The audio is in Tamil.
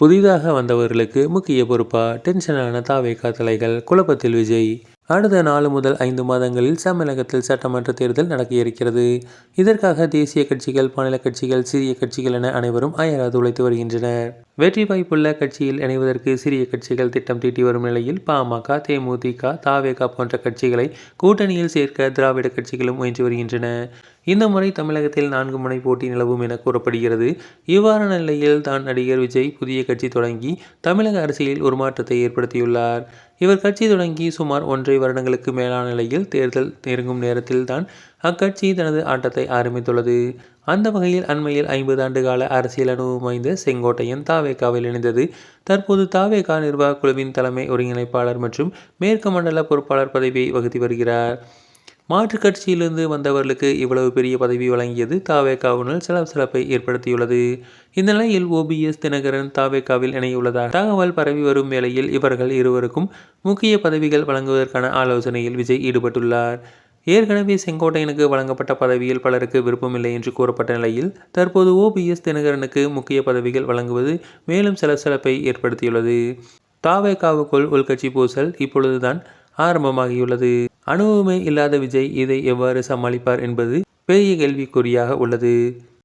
புதிதாக வந்தவர்களுக்கு முக்கிய பொறுப்பா டென்ஷனான தாவேகா தலைகள் குழப்பத்தில் விஜய். அடுத்த நாலு முதல் ஐந்து மாதங்களில் தமிழகத்தில் சட்டமன்ற தேர்தல் நடக்க இருக்கிறது இதற்காக தேசிய கட்சிகள் மாநில கட்சிகள் சிறிய கட்சிகள் என அனைவரும் அயராது உழைத்து வருகின்றனர். வெற்றி வாய்ப்புள்ள கட்சியில் இணைவதற்கு சிறிய கட்சிகள் திட்டம் தீட்டி வரும் நிலையில் பாமக தேமுதிக தாவேகா போன்ற கட்சிகளை கூட்டணியில் சேர்க்க திராவிட கட்சிகளும் முயன்று வருகின்றன. இந்த முறை தமிழகத்தில் நான்கு முனை போட்டி நிலவும் என கூறப்படுகிறது. இவ்வாறான நிலையில் தான் நடிகர் விஜய் புதிய கட்சி தொடங்கி தமிழக அரசியலில் ஒரு மாற்றத்தை ஏற்படுத்தியுள்ளார். இவர் கட்சி தொடங்கி சுமார் ஒன்றை வருடங்களுக்கு மேலான நிலையில் தேர்தல் நெருங்கும் நேரத்தில் தான் அக்கட்சி தனது ஆட்டத்தை ஆரம்பித்துள்ளது. அந்த வகையில் அண்மையில் ஐம்பது ஆண்டு கால அரசியல் அனுபவம் வாய்ந்த செங்கோட்டையன் தாவேகாவில் இணைந்தது. தற்போது தாவேகா நிர்வாக குழுவின் தலைமை ஒருங்கிணைப்பாளர் மற்றும் மேற்கு மண்டல பொறுப்பாளர் பதவியை வகித்து வருகிறார். மாற்றுக் கட்சியிலிருந்து வந்தவர்களுக்கு இவ்வளவு பெரிய பதவி வழங்கியது தாவேகாவினால் சிலப்பை ஏற்படுத்தியுள்ளது. இந்த நிலையில் ஓபிஎஸ் தினகரன் தாவேகாவில் இணையுள்ளதாக தகவல் பரவி வரும் வேளையில் இவர்கள் இருவருக்கும் முக்கிய பதவிகள் வழங்குவதற்கான ஆலோசனையில் விஜய் ஈடுபட்டுள்ளார். ஏற்கனவே செங்கோட்டையனுக்கு வழங்கப்பட்ட பதவியில் பலருக்கு விருப்பமில்லை என்று கூறப்பட்ட நிலையில் தற்போது ஓபிஎஸ் தினகரனுக்கு முக்கிய பதவிகள் வழங்குவது மேலும் சலசலப்பை ஏற்படுத்தியுள்ளது. தாவேகாவுக்குள் உள்கட்சி பூசல் இப்பொழுதுதான் ஆரம்பமாகியுள்ளது. அனுபவமே இல்லாத விஜய் இதை எவ்வாறு சமாளிப்பார் என்பது பெரிய கேள்விக்குறியாக உள்ளது.